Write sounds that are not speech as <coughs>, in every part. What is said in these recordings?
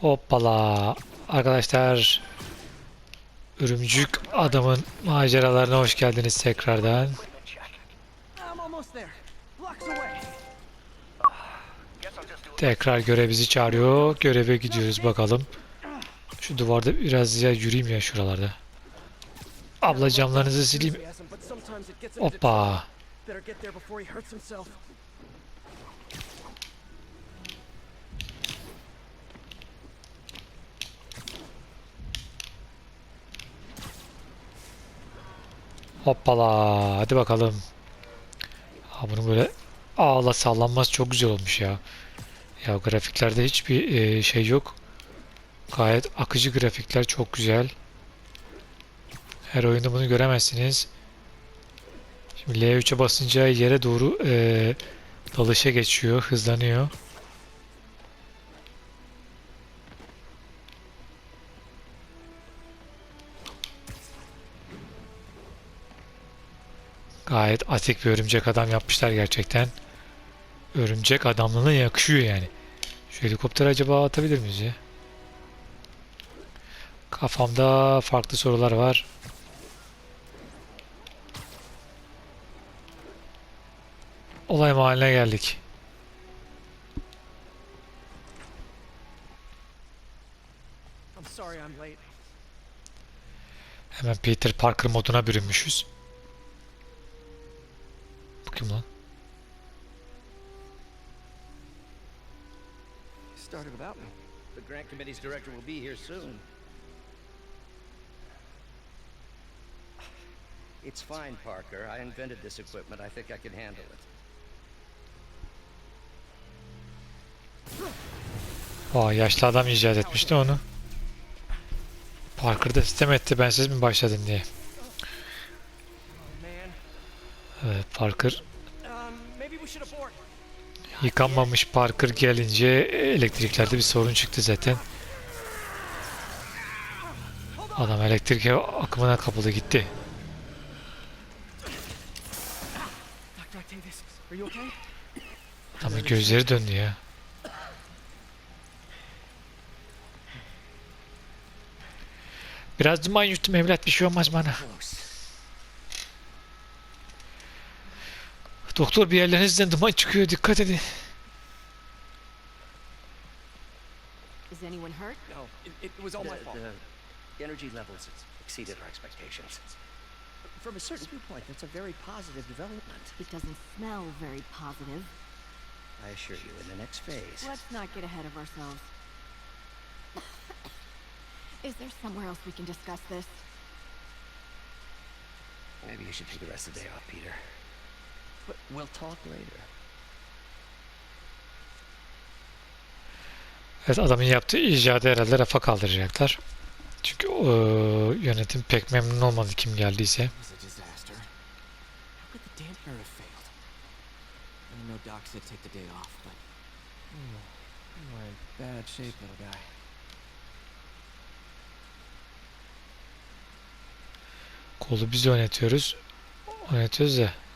Hoppala. Arkadaşlar Örümcük adamın maceralarına hoş geldiniz tekrardan. Tekrar görev bizi çağırıyor. Göreve gidiyoruz bakalım. Şu duvarda biraz ya yürüyeyim ya şuralarda. Abla camlarınızı sileyim. Hoppa. Hoppala. Hadi bakalım. Ha bunun böyle ağla sallanmaz çok güzel olmuş ya. Ya grafiklerde hiçbir e, şey yok. Gayet akıcı grafikler çok güzel. Her oyunda bunu göremezsiniz. Şimdi L3'e basınca yere doğru e, dalışa geçiyor, hızlanıyor. Gayet atik bir örümcek adam yapmışlar gerçekten. Örümcek adamlığına yakışıyor yani. Şu helikopter acaba atabilir miyiz ya? Kafamda farklı sorular var. Olay mahalline geldik. Hemen Peter Parker moduna bürünmüşüz. Bu kim lan? Started without me. The grant committee's director will be here soon. It's fine, Parker. I invented this equipment. I think I can handle it. Vay yaşlı adam icat etmişti onu. Parker da sistem etti ben siz mi başladın diye. Oh. Evet Parker yıkanmamış Parker gelince elektriklerde bir sorun çıktı zaten. Adam elektrik akımına kapıldı gitti. Adamın gözleri döndü ya. Biraz duman yuttum evlat bir şey olmaz bana. Doktor bir yerlerinizden duman çıkıyor dikkat edin. Is anyone hurt? No, it, it was all my The, fault. the energy levels exceeded our expectations. From a certain viewpoint, that's a very positive development. It doesn't smell very positive. I assure you, in the next phase. Let's not get ahead of ourselves. <coughs> Is there somewhere else we can discuss this? Maybe you should take the rest of the day off, Peter. But we'll talk later. Evet adamın yaptığı icadı herhalde rafa kaldıracaklar. Çünkü eee, yönetim pek memnun olmadı kim geldiyse. It was a disaster. How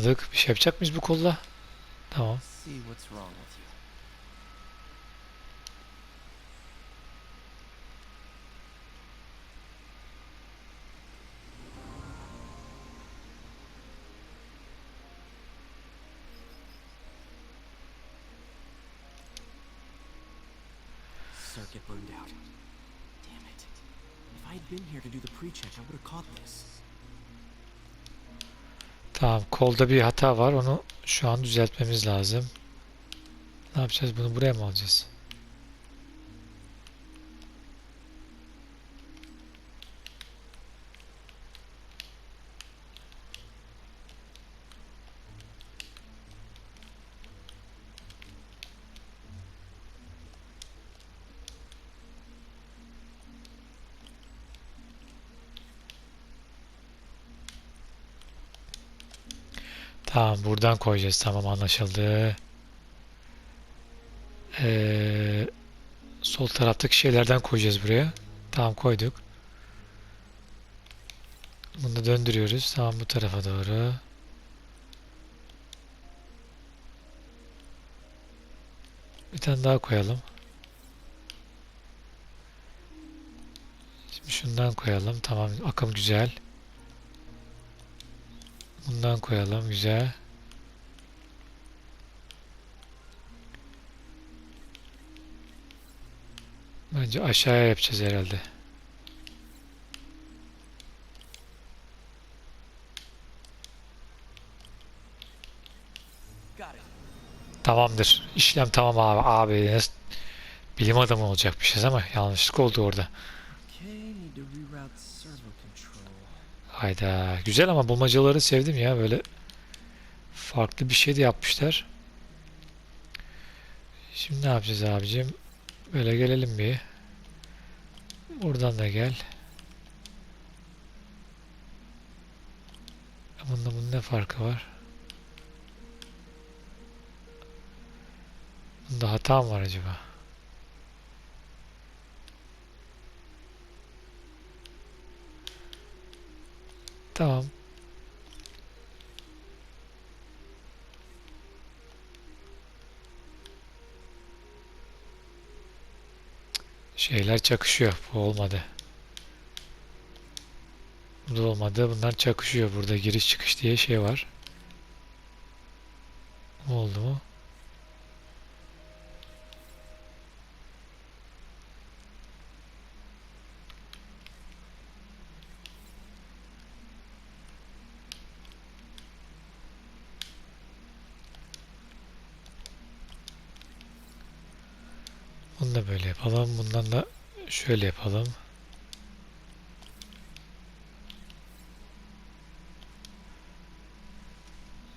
Anladık. Bir şey yapacak mıyız bu kolla? Tamam. Been here to do the pre-check, I would have caught this. Tamam. Kolda bir hata var. Onu şu an düzeltmemiz lazım. Ne yapacağız? Bunu buraya mı alacağız? Tamam buradan koyacağız. Tamam anlaşıldı. Ee, sol taraftaki şeylerden koyacağız buraya. Tamam koyduk. Bunu da döndürüyoruz. Tamam bu tarafa doğru. Bir tane daha koyalım. Şimdi şundan koyalım. Tamam akım güzel. Güzel. Bundan koyalım. Güzel. Bence aşağıya yapacağız herhalde. Tamamdır. İşlem tamam abi. Abi bilim adamı olacakmışız ama yanlışlık oldu orada. Hayda. Güzel ama bulmacaları sevdim ya. Böyle farklı bir şey de yapmışlar. Şimdi ne yapacağız abicim? Böyle gelelim bir. Buradan da gel. Bunda bunun ne farkı var? Bunda hata mı var acaba? Tamam. Şeyler çakışıyor. Bu olmadı. Bu da olmadı. Bunlar çakışıyor. Burada giriş çıkış diye şey var. Oldu mu? Bunu da böyle yapalım. Bundan da şöyle yapalım.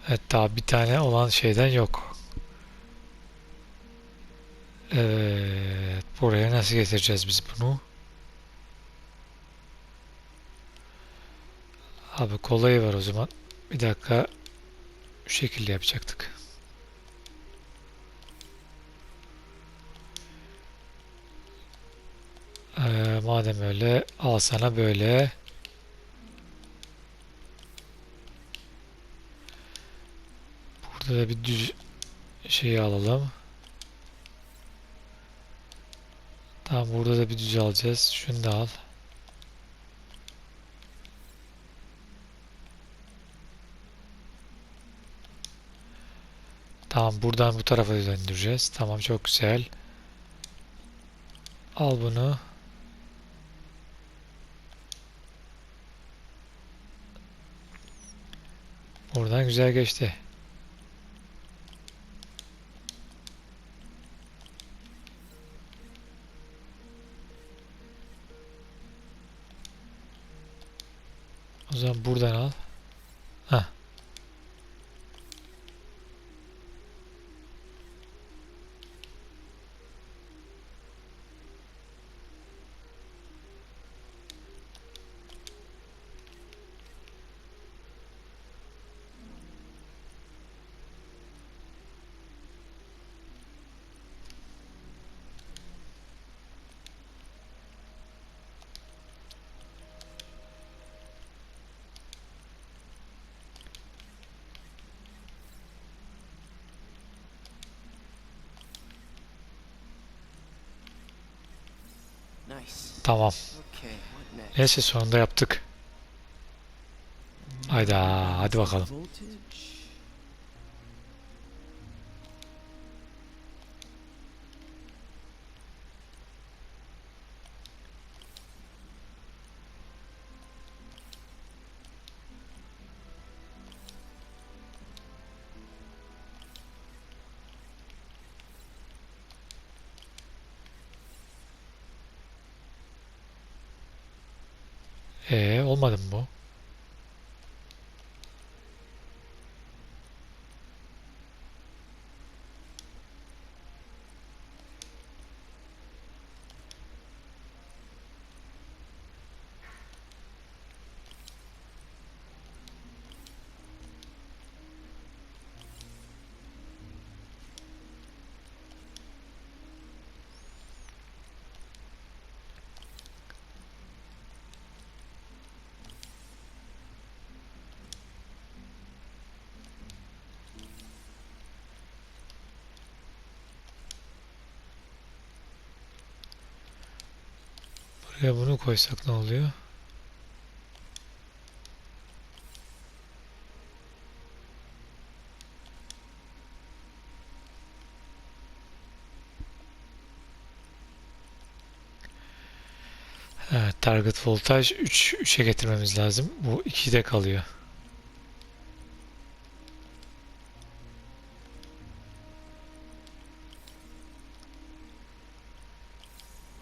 Evet daha bir tane olan şeyden yok. Evet. Buraya nasıl getireceğiz biz bunu? Abi kolayı var o zaman. Bir dakika. Şu şekilde yapacaktık. Madem öyle al sana böyle. Burada da bir düz şeyi alalım. Tamam burada da bir düz alacağız. Şunu da al. Tamam buradan bu tarafa döndüreceğiz. Tamam çok güzel. Al bunu. Buradan güzel geçti. O zaman buradan al. Heh. Tamam. Neyse sonunda yaptık. Hayda hadi bakalım. Ee olmadı mı bu? Buraya bunu koysak ne oluyor? Evet, target voltaj 3 3'e getirmemiz lazım. Bu 2'de kalıyor.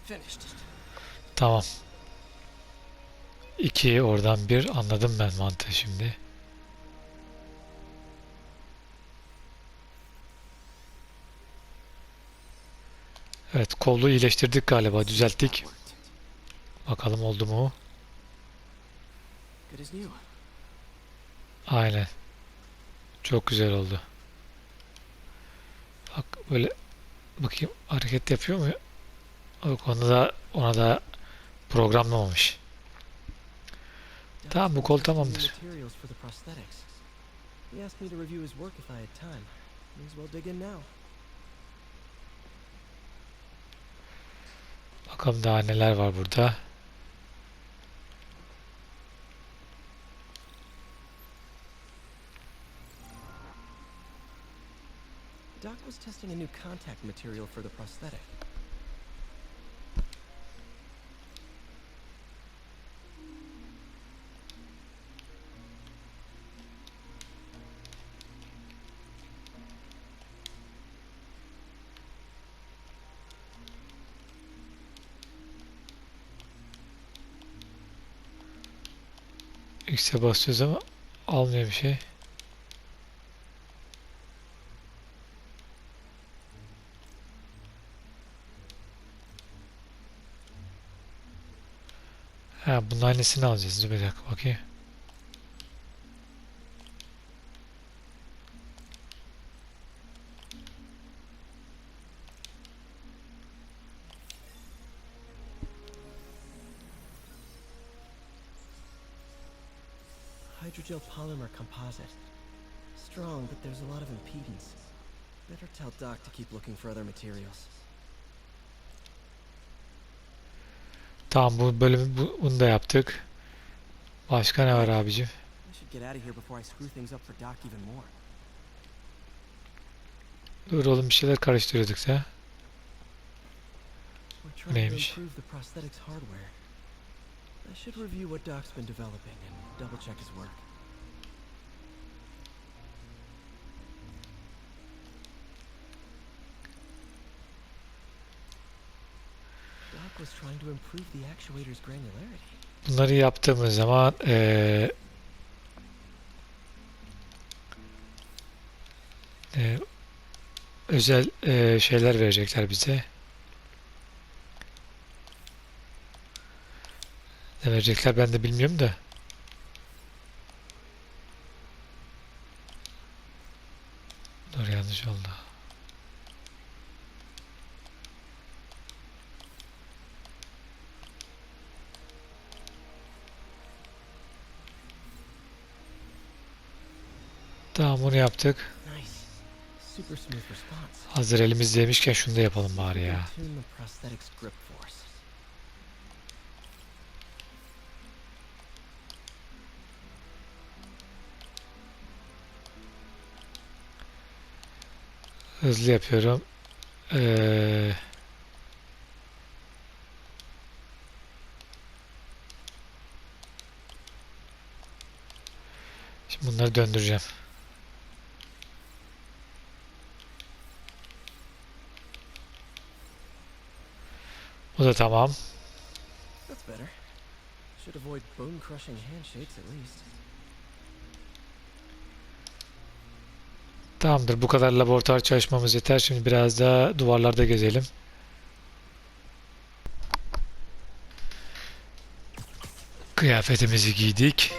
Finished. Tamam. 2 oradan 1 anladım ben mantığı şimdi. Evet kolu iyileştirdik galiba düzelttik. Bakalım oldu mu? Aynen. Çok güzel oldu. Bak böyle bakayım hareket yapıyor mu? Yok ona da ona da programlamamış. Tamam, bu kol tamamdır. Bakalım daha neler var burada. Doc was testing a new contact material for the prosthetic. X'e basıyoruz ama almıyor bir şey. Ha bunun aynısını alacağız. Dur bir dakika bakayım. Hydrogel polymer composite. Strong, but there's a lot of impedance. Better tell Doc to keep looking for other materials. Tamam bu bölümü bu, bunu da yaptık. Başka ne var abicim? I should get out of here before I screw things up for Doc even more. Dur oğlum bir şeyler karıştırıyorduk da. We're trying to Neymiş? improve the prosthetics hardware. I should review what Doc's been developing and double check his work. Bunları yaptığımız zaman eee eee, özel eee, şeyler verecekler bize. Ne verecekler ben de bilmiyorum da. Dur yanlış oldu. Tamam bunu yaptık. Hazır elimizdeymişken şunu da yapalım bari ya. Hızlı yapıyorum. Ee, Şimdi bunları döndüreceğim. Bu da tamam. That's better. Should avoid bone crushing handshakes at least. Tamamdır. Bu kadar laboratuvar çalışmamız yeter. Şimdi biraz daha duvarlarda gezelim. Kıyafetimizi giydik.